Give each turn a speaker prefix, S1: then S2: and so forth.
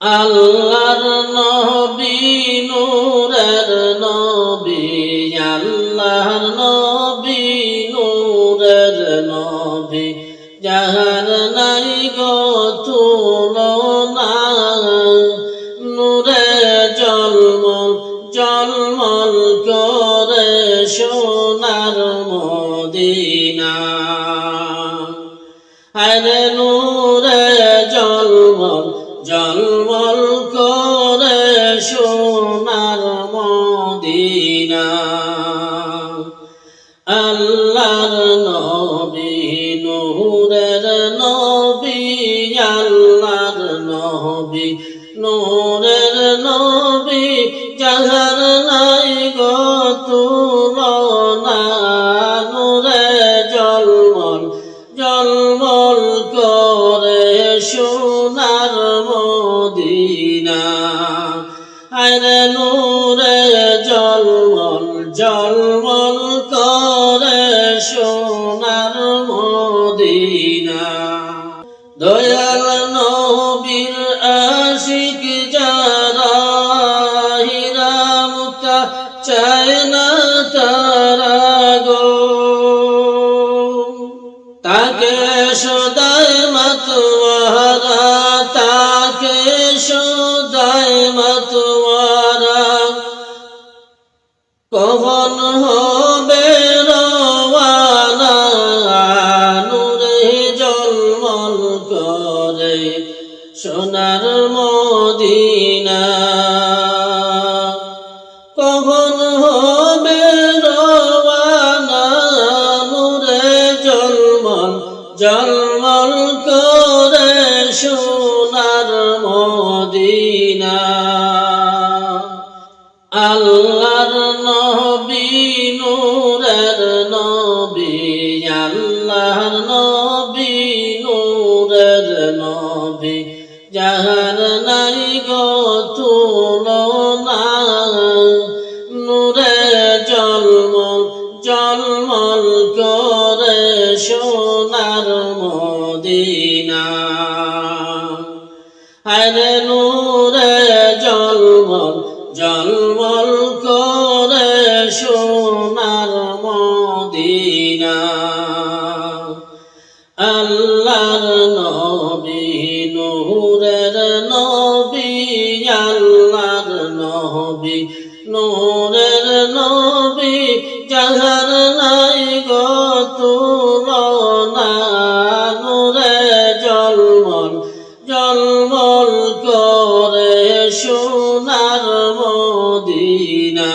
S1: আল্লাহর নবী, নূরের নবী, আল্লাহর নবী, নূরের নবী। যাহার নাই গো তুলনা, নূরে জলমল জলমল করে সোনার মদিনা। আরে নূরে জলমল জলমল করে সোনার মদিনা। আল্লাহর নবী নূরের নবী আল্লাহর নবী নূরের নবী জাহার সোনার মদিনা। আরে নূরে জলমল জলমল করে সোনার মদিনা। দয়াল নবীর আশিক কখন হবে সোনার মদিনা। কখন হবে রওয়ানা নূরে জলমল জলমল করে সোনার মদিনা। আল্লাহর আল্লাহর নবী, নূরের নবী। যাহার নাই গো তুলনা, নূরে জলমল জলমল করে সোনার মদিনা। আরে নূরে জলমল জলমল করে সোনার মদিনা। আল্লাহর নবী, নূরের নবী, আল্লাহর নবী, নূরের নবী, যাহার নাই গো তুলনা, নূরে জলমল জলমল করে সোনার মদিনা।